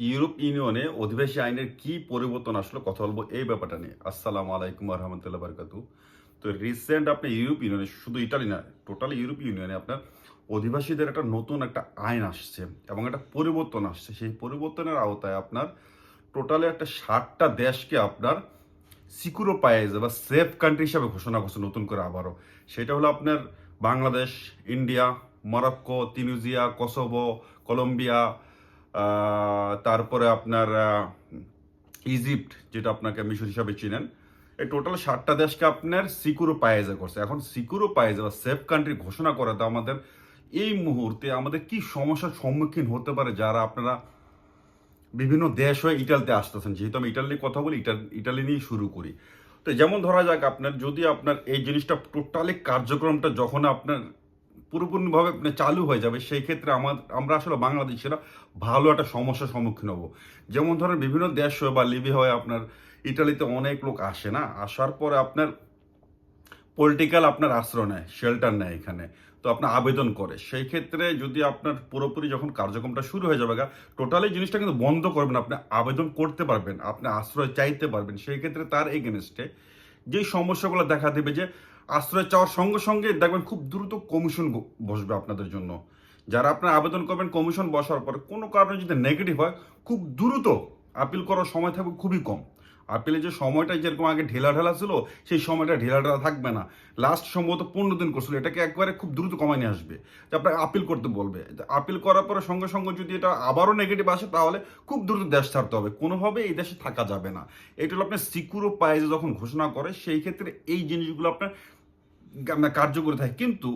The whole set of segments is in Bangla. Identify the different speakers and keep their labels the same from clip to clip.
Speaker 1: ইউরোপ ইউনিয়নে অধিবাসী আইনের কি পরিবর্তন আসলো কথা বলব এই ব্যাপারটা নিয়ে। আসসালামু আলাইকুম রহমতুল্লাহ বারকাতু তো রিসেন্ট আপনি ইউরোপ ইউনিয়নে, শুধু ইটালি না টোটাল ইউরোপ ইউনিয়নে আপনার অধিবাসীদের একটা নতুন একটা আইন আসছে এবং একটা পরিবর্তন আসছে। সেই পরিবর্তনের আওতায় আপনার টোটালে একটা ষাটটা দেশকে আপনার সিকিউরো বা সেফ কান্ট্রি হিসাবে ঘোষণা করছে নতুন করে আবারও। সেটা হলো আপনার Bangladesh, India, Morocco, Tunisia, Kosovo, Colombia তারপরে আপনার ইজিপ্ট, যেটা আপনাকে মিশর হিসাবে চিনেন এই টোটাল ষাটটা দেশকে আপনার সিকিউরো পায়েজা করছে। এখন সিকিউরো পায়েজা বা সেফ কান্ট্রি ঘোষণা করাতে আমাদের এই মুহূর্তে আমাদের কি সমস্যার সম্মুখীন হতে পারে যারা আপনারা বিভিন্ন দেশ হয়ে ইটালিতে আসতেছেন? যেহেতু আমি ইটালির কথা বলি ইটা- ইটালি নিয়েই শুরু করি। তো যেমন ধরা যাক, আপনার যদি আপনার এই জিনিসটা টোটালি কার্যক্রমটা যখন আপনার পুরোপুরিভাবে আপনার চালু হয়ে যাবে, সেই ক্ষেত্রে আমার আমরা আসলে বাংলাদেশিরা ভালো একটা সমস্যার সম্মুখীন হব। যেমন ধরেন বিভিন্ন দেশ হয়ে বা লিবি হয়ে আপনার ইটালিতে অনেক লোক আসে না, আসার পরে আপনার পলিটিক্যাল আপনার আশ্রয় নেয় শেল্টার নেয় এখানে, তো আপনার আবেদন করে। সেই ক্ষেত্রে যদি আপনার পুরোপুরি যখন কার্যক্রমটা শুরু হয়ে যাবে টোটালি জিনিসটা কিন্তু বন্ধ করবেন, আপনি আবেদন করতে পারবেন, আপনি আশ্রয় চাইতে পারবেন। সেই ক্ষেত্রে তার এগেনস্টে যে সমস্যাগুলো দেখা দেবে যে আশ্রয় চাওয়ার সঙ্গে সঙ্গে দেখবেন খুব দ্রুত কমিশন বসবে আপনাদের জন্য। যারা আপনার আবেদন করবেন কমিশন বসার পরে কোনো কারণে যদি নেগেটিভ হয়, খুব দ্রুত আপিল করার সময় থাকবে খুবই কম। আপিলে যে সময়টা যেরকম আগে ঢেলা ঢালা ছিল, সেই সময়টা ঢেলা ঢালা থাকবে না। লাস্ট সম্ভবত পনেরো দিন করছিল, এটাকে একবারে খুব দ্রুত কমায় নিয়ে আসবে। যে আপনাকে আপিল করতে বলবে। আপিল করার পরে সঙ্গে সঙ্গে যদি এটা আবারও নেগেটিভ আসে, তাহলে খুব দ্রুত দেশ ছাড়তে হবে। কোনোভাবে এই দেশে থাকা যাবে না। এটা হলো আপনার সিকিউরো পায়েজে যখন ঘোষণা করে, সেই ক্ষেত্রে এই জিনিসগুলো আপনার আপনার কার্যকরী থাকে। কিন্তু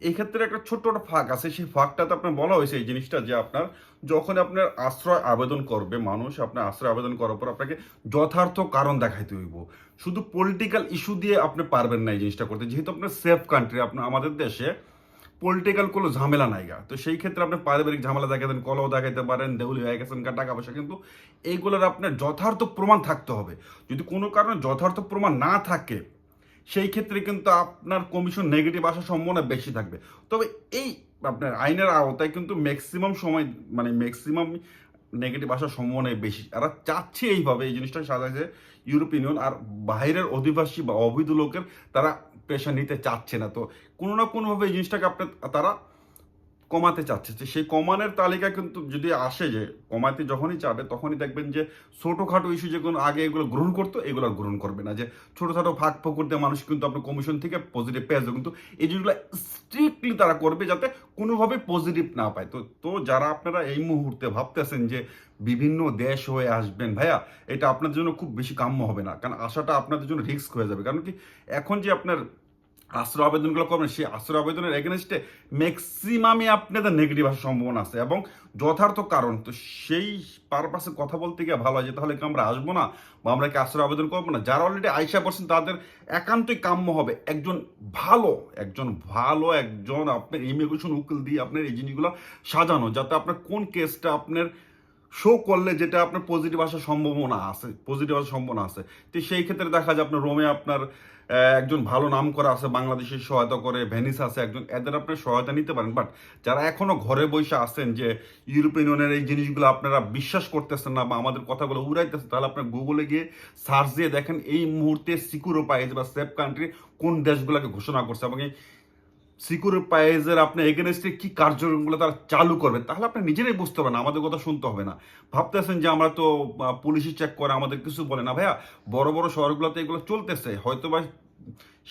Speaker 1: এই ক্ষেত্রে একটা ছোট্ট একটা ফাঁক আছে। সেই ফাঁকটাতে আপনার বলা হয়েছে এই জিনিসটা যে আপনার যখন আপনার আশ্রয় আবেদন করবে মানুষ, আপনার আশ্রয় আবেদন করার পর আপনাকে যথার্থ কারণ দেখাইতে হইব। শুধু পলিটিক্যাল ইস্যু দিয়ে আপনি পারবেন না এই জিনিসটা করতে। যেহেতু আপনার সেফ কান্ট্রি আপনার আমাদের দেশে পলিটিক্যাল কোনো ঝামেলা নাই গা। তো সেই ক্ষেত্রে আপনি পারিবারিক ঝামেলা দেখাতেন কলও দেখাইতে পারেন, দেউলি হয়ে গেছেন টাকা পয়সা। কিন্তু এইগুলোর আপনার যথার্থ প্রমাণ থাকতে হবে। যদি কোনো কারণে যথার্থ প্রমাণ না থাকে সেই ক্ষেত্রে কিন্তু আপনার কমিশন নেগেটিভ আসার সম্ভাবনা বেশি থাকবে। তবে এই আপনার আইনের আওতায় কিন্তু ম্যাক্সিমাম সময় মানে ম্যাক্সিমাম নেগেটিভ আসার সম্ভাবনাই বেশি। এরা চাচ্ছে এইভাবে এই জিনিসটা সাজাইছে ইউরোপ ইউনিয়ন আর বাইরের অধিবাসী বা অবৈধ লোকের তারা পেশা নিতে চাচ্ছে না। তো কোনো না কোনোভাবে এই জিনিসটাকে আপনার তারা কমাতে চাচ্ছে যে সেই কমানোর তালিকা কিন্তু যদি আসে যে কমাতে যখনই চাবে তখনই দেখবেন যে ছোটোখাটো ইস্যু যেগুলো আগে এগুলো গ্রহণ করতো, এগুলো গ্রহণ করবে না। যে ছোটোখাটো ফাঁক ফোকর দিয়ে মানুষ কিন্তু আপনার কমিশন থেকে পজিটিভ পেয়ে কিন্তু এই জিনিসগুলো স্ট্রিক্টলি তারা করবে যাতে কোনোভাবে পজিটিভ না পায়। তো তো যারা আপনারা এই মুহূর্তে ভাবতেছেন যে বিভিন্ন দেশ হয়ে আসবেন, ভাইয়া, এটা আপনাদের জন্য খুব বেশি কাম্য হবে না। কারণ আসাটা আপনাদের জন্য রিস্ক হয়ে যাবে। কারণ কি, এখন যে আপনার আশ্রয় আবেদনগুলো করবেন, সেই আশ্রয় আবেদনের এগেনস্টে ম্যাক্সিমামই আপনাদের নেগেটিভ আসার সম্ভাবনা আছে এবং যথার্থ কারণ, তো সেই পারপাসে কথা বলতে গিয়ে ভালো হয় যে তাহলে কি আমরা আসব না বা আমরা কি আশ্রয় আবেদন করব না? যারা অলরেডি আইসা পড়ছেন, তাদের একান্তই কাম্য হবে। একজন ভালো একজন ভালো, একজন আপনার ইমিগ্রেশন উকিল দিয়ে আপনার এই জিনিসগুলো সাজানো, যাতে আপনার কোন কেসটা আপনার শো করলে যেটা আপনার পজিটিভ আসার সম্ভাবনা আছে পজিটিভ আসার সম্ভাবনা আছে। তো সেই ক্ষেত্রে দেখা যায় আপনার রোমে আপনার একজন ভালো নাম করা আছে, বাংলাদেশের সহায়তা করে ভেনিস আছে একজন, এদের আপনার সহায়তা নিতে পারেন। বাট যারা এখনও ঘরে বসে আছেন যে ইউরোপিয়ান ইউনিয়নের এই জিনিসগুলো আপনারা বিশ্বাস করতেছেন না বা আমাদের কথাগুলো উড়াইতেছেন, তাহলে আপনার গুগলে গিয়ে সার্চ দিয়ে দেখেন এই মুহূর্তে সিকিউরো পাইজ বা সেফ কান্ট্রি কোন দেশগুলোকে ঘোষণা করছে। এবং এই সিকিউর আপনি এগেনস্টে কী কার্যক্রমগুলো তারা চালু করবে, তাহলে আপনি নিজেরাই বুঝতে পারেন আমাদের কথা শুনতে হবে না। ভাবতেছেন যে আমরা তো পুলিশে চেক করে আমাদের কিছু বলে না। ভাইয়া, বড় বড় শহরগুলোতে এগুলো চলতেছে হয়তো বা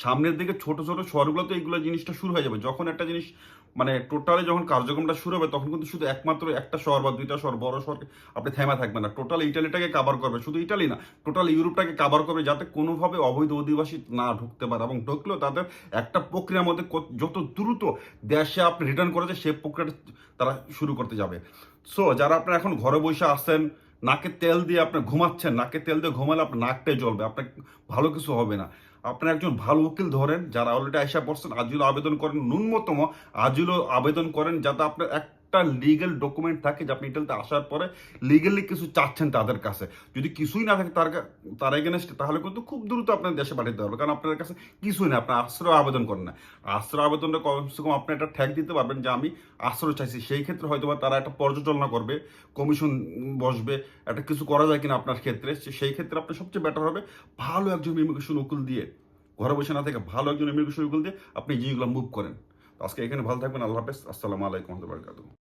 Speaker 1: সামনের দিকে ছোট ছোট শহরগুলোতে এইগুলো জিনিসটা শুরু হয়ে যাবে। যখন একটা জিনিস মানে টোটালি যখন কার্যক্রমটা শুরু হবে, তখন কিন্তু শুধু একমাত্র একটা শহর বা দুইটা শহর, বড় শহর আপনি থেমা থাকবেন না। টোটাল ইটালিটাকে কাভার করবে, শুধু ইটালি না টোটাল ইউরোপটাকে কাভার করবে যাতে কোনোভাবে অবৈধ অধিবাসী না ঢুকতে পারে এবং ঢুকলেও তাদের একটা প্রক্রিয়ার মধ্যে যত দ্রুত দেশে আপনি রিটার্ন করেছে সেই প্রক্রিয়াটা তারা শুরু করতে যাবে। সো যারা আপনার এখন ঘরে বসে আসছেন নাকে তেল দিয়ে আপনি ঘুমাচ্ছেন, নাকে তেল দিয়ে ঘুমালে আপনার নাকটাই জ্বলবে, আপনার ভালো কিছু হবে না। আপনার একজন ভালো উকিল ধরেন, যারা অলরেডি আইসা পড়ছেন আজিলো আবেদন করেন, ন্যূনতম আজিলো আবেদন করেন, যাতে আপনার এক একটা লিগেল ডকুমেন্ট থাকে যে আপনি ইটালিতে আসার পরে লিগেলি কিছু চাচ্ছেন তাদের কাছে। যদি কিছুই না থাকে তার তার এগেনস্টে তাহলে কিন্তু খুব দ্রুত আপনার দেশে পাঠিয়ে পাঠাতে হবে। কারণ আপনার কাছে কিছুই না, আপনার আশ্রয় আবেদন করেন না। আশ্রয় আবেদনটা কমসে কম আপনি একটা ঠ্যাগ দিতে পারবেন যে আমি আশ্রয় চাইছি। সেই ক্ষেত্রে হয়তো বা তারা একটা পর্যালোচনা করবে কমিশন বসবে, একটা কিছু করা যায় কিনা আপনার ক্ষেত্রে। সেই ক্ষেত্রে আপনার সবচেয়ে বেটার হবে ভালো একজন ইমিগ্রেশন উকিল দিয়ে, ঘরে বসে না থেকে ভালো একজন ইমিগ্রেশন উকিল দিয়ে আপনি জিনিসগুলো মুভ করেন। আজকে এখানে ভালো থাকবেন, আল্লাহ হাফেজ। আসসালামু আলাইকুম রহমতুল্লাহ